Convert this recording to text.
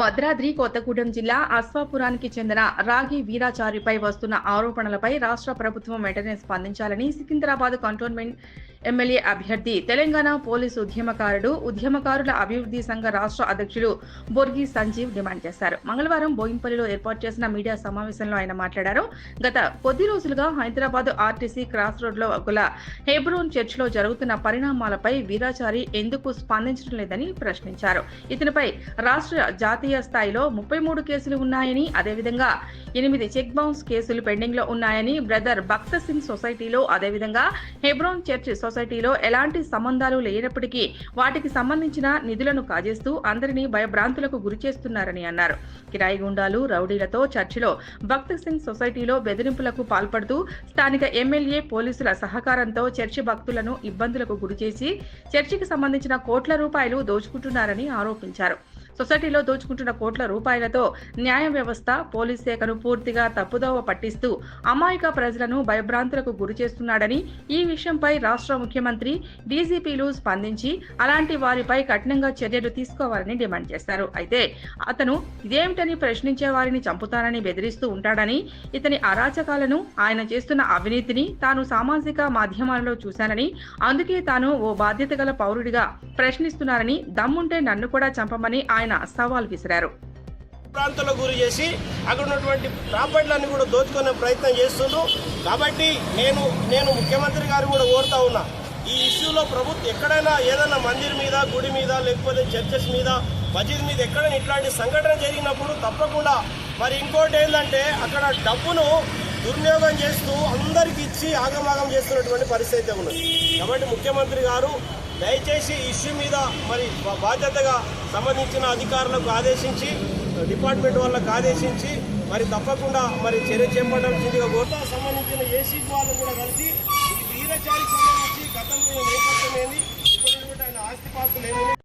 భద్రాద్రి కొత్తగూడెం జిల్లా అశ్వాపురానికి చెందిన రాగి వీరాచారిపై వస్తున్న ఆరోపణలపై రాష్ట్ర ప్రభుత్వం వెంటనే స్పందించాలని సికింద్రాబాద్ కంటోన్మెంట్ ఎమ్మెల్యే అభ్యర్థి తెలంగాణ పోలీసు ఉద్యమకారుడు ఉద్యమకారుల అభివృద్ధి సంఘ రాష్ట్ర అధ్యక్షుడు బొర్గి సంజీవ్ డిమాండ్ చేశారు. మంగళవారం బోయింపల్లిలో ఏర్పాటు చేసిన మీడియా సమావేశంలో ఆయన మాట్లాడారు. గత కొద్ది రోజులుగా హైదరాబాద్ ఆర్టీసీ క్రాస్ రోడ్లో గల హెబ్రోన్ చర్చిలో జరుగుతున్న పరిణామాలపై వీరాచారి ఎందుకు స్పందించడం లేదని ప్రశ్నించారు. ఇతనిపై రాష్ట్ర జాతీయ స్థాయిలో ముప్పై మూడు కేసులు ఉన్నాయని అదేవిధంగా ఎనిమిది చెక్ బౌన్స్ కేసులు పెండింగ్లో ఉన్నాయని బ్రదర్ భక్త సింగ్ సొసైటీలో అదేవిధంగా హెబ్రోన్ చర్చ్ సొసైటీలో ఎలాంటి సంబంధాలు లేనప్పటికీ వాటికి సంబంధించిన నిధులను కాజేస్తూ అందరినీ భయభ్రాంతులకు గురి చేస్తున్నారని అన్నారు. కిరాయి గుండాలు రౌడీలతో చర్చిలో భక్త సింగ్ సొసైటీలో బెదిరింపులకు పాల్పడుతూ స్థానిక ఎమ్మెల్యే పోలీసుల సహకారంతో చర్చి భక్తులను ఇబ్బందులకు గురిచేసి చర్చికి సంబంధించిన కోట్ల రూపాయలు దోచుకుంటున్నారని ఆరోపించారు. సొసైటీలో దోచుకుంటున్న కోట్ల రూపాయలతో న్యాయ వ్యవస్థ పోలీస్ శాఖను పూర్తిగా తప్పుదోవ పట్టిస్తూ అమాయక ప్రజలను భయభ్రాంతులకు గురి చేస్తున్నాడని ఈ విషయంపై రాష్ట్ర ముఖ్యమంత్రి డీజీపీలు స్పందించి అలాంటి వారిపై కఠినంగా చర్యలు తీసుకోవాలని డిమాండ్ చేశారు. అయితే అతను ఇదేమిటని ప్రశ్నించే వారిని చంపుతానని బెదిరిస్తూ ఉంటాడని ఇతని అరాచకాలను ఆయన చేస్తున్న అవినీతిని తాను సామాజిక మాధ్యమాలలో చూశానని అందుకే తాను ఓ బాధ్యత గల పౌరుడిగా ప్రశ్నిస్తున్నారని దమ్ముంటే నన్ను కూడా చంపమని ఆయన సవాల్ విసిరారు. ప్రాంతాలకు గురి చేసి అక్కడ ఉన్నటువంటి ప్రాపర్టీలన్నీ కూడా దోచుకునే ప్రయత్నం చేస్తుండ్రు. కాబట్టి నేను నేను ముఖ్యమంత్రి గారు కూడా కోరుతా ఉన్నా ఈ ఇష్యూలో ప్రభుత్వం ఎక్కడైనా ఏదైనా మందిర్ మీద గుడి మీద లేకపోతే చర్చెస్ మీద మసీద్ మీద ఎక్కడైనా ఇట్లాంటి సంఘటన జరిగినప్పుడు తప్పకుండా మరి ఇంకోటి ఏంటంటే అక్కడ డబ్బును దుర్వినియోగం చేస్తూ అందరికి ఇచ్చి ఆగమాగం చేస్తున్నటువంటి పరిస్థితి ఉన్నది. కాబట్టి ముఖ్యమంత్రి గారు దయచేసి ఇష్యూ మీద మరి బాధ్యతగా సంబంధించిన అధికారులకు ఆదేశించి డిపార్ట్మెంట్ వాళ్ళకు ఆదేశించి మరి తప్పకుండా మరి చర్య చేపట్టాల్సిందిగా కోరుతా సంబంధించిన ఏసీ వాళ్ళు కూడా కలిసి ఈ వీరచారికి సంబంధించి గతంలో నేపథ్యం ఏంది ఇప్పుడు ఆయన ఆస్తిపాస్తులు ఏమి